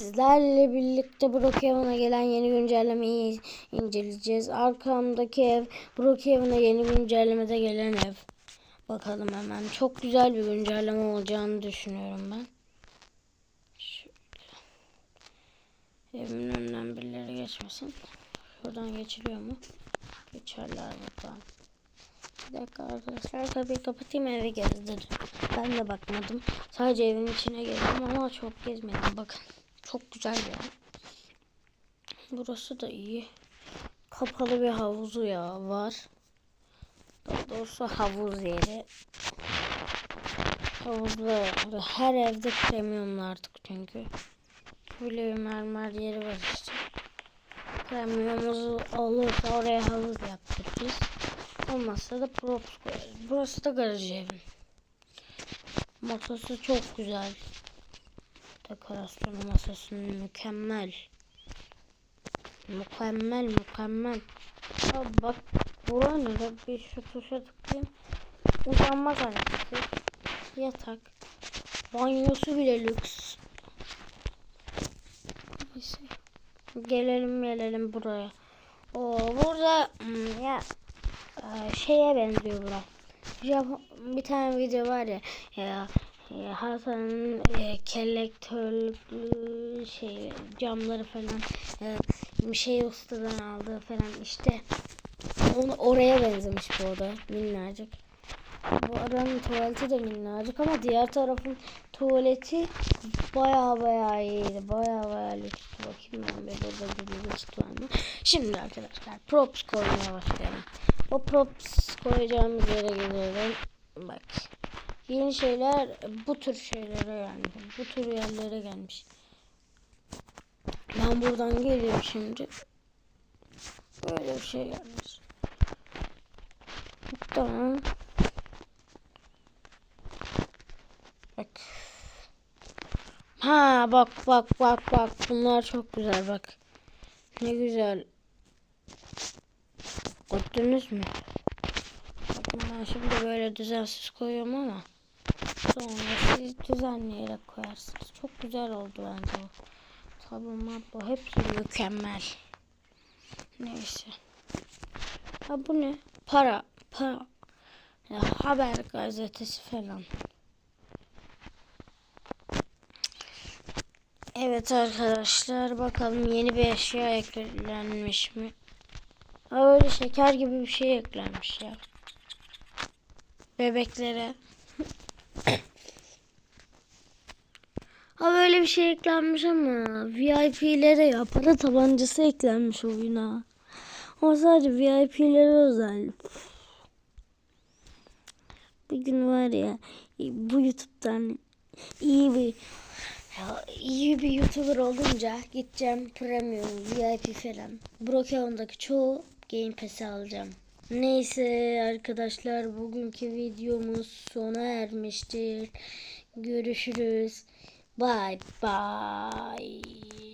Sizlerle birlikte Brookhaven'a gelen yeni güncellemeyi inceleyeceğiz. Arkamdaki ev Brookhaven'a yeni güncellemede gelen ev. Bakalım hemen. Çok güzel bir güncelleme olacağını düşünüyorum ben. Şöyle. Evimin önünden birileri geçmesin. Şuradan geçiliyor mu? Geçerler buradan. Bir dakika arkadaşlar kapıyı kapatayım eve gezdirin. Ben de bakmadım. Sadece evin içine gezdim ama çok gezmedim. Bakın. Çok güzel ya. Burası da iyi. Kapalı bir havuzu ya var. Daha doğrusu havuz yeri. Havuzlu her evde premiumlu artık çünkü. Böyle bir mermer yeri var işte. Premiumumuzu olursa oraya havuz yaptırırız. Olmazsa da props koyarız. Burası da garaj evin. Masası çok güzel. Dekorasyonu masasının mükemmel. Mükemmel mükemmel. Abi bak bura ne de bir şu tuşa tıklayayım. Uzanma hareketi. Yatak. Banyosu bile lüks. Neyse. Gelelim gelelim buraya. O burada hmm, ya e, şeye benziyor bura. Bir tane video var ya, ya e, Hasan'ın e, kelektörlü şey camları falan e, bir şey ustadan aldığı falan işte onu oraya benzemiş bu oda minnacık. Bu aranın tuvaleti de minnacık ama diğer tarafın tuvaleti baya baya iyiydi. Baya baya lüks. Bakayım ben bir burada bir lüks var mı? Şimdi arkadaşlar props koymaya başlayalım. O props koyacağımız yere gidelim. Bak. Yeni şeyler bu tür şeylere yani. Bu tür yerlere gelmiş. Ben buradan geliyorum şimdi. Böyle bir şey gelmiş. Tamam. Bak. Ha bak bak bak bak. Bunlar çok güzel bak. Ne güzel. Gördünüz mü? Bakın ben şimdi böyle düzensiz koyuyorum ama sonra siz düzenleyerek koyarsınız. Çok güzel oldu bence bu. Tamam bu hepsi mükemmel. Neyse. Ha bu ne? Para. Para. Ya, haber gazetesi falan. Evet arkadaşlar bakalım yeni bir eşya eklenmiş mi? Ha öyle şeker gibi bir şey eklenmiş ya. Bebeklere. Ha böyle bir şey eklenmiş ama VIP'lere ya para tabancası eklenmiş oyuna. Ama sadece VIP'lere özel. Bir gün var ya bu YouTube'dan iyi bir iyi bir YouTuber olunca gideceğim premium VIP falan. Brokeon'daki çoğu Game Pass'i alacağım. Neyse arkadaşlar bugünkü videomuz sona ermiştir. Görüşürüz. Bye bye.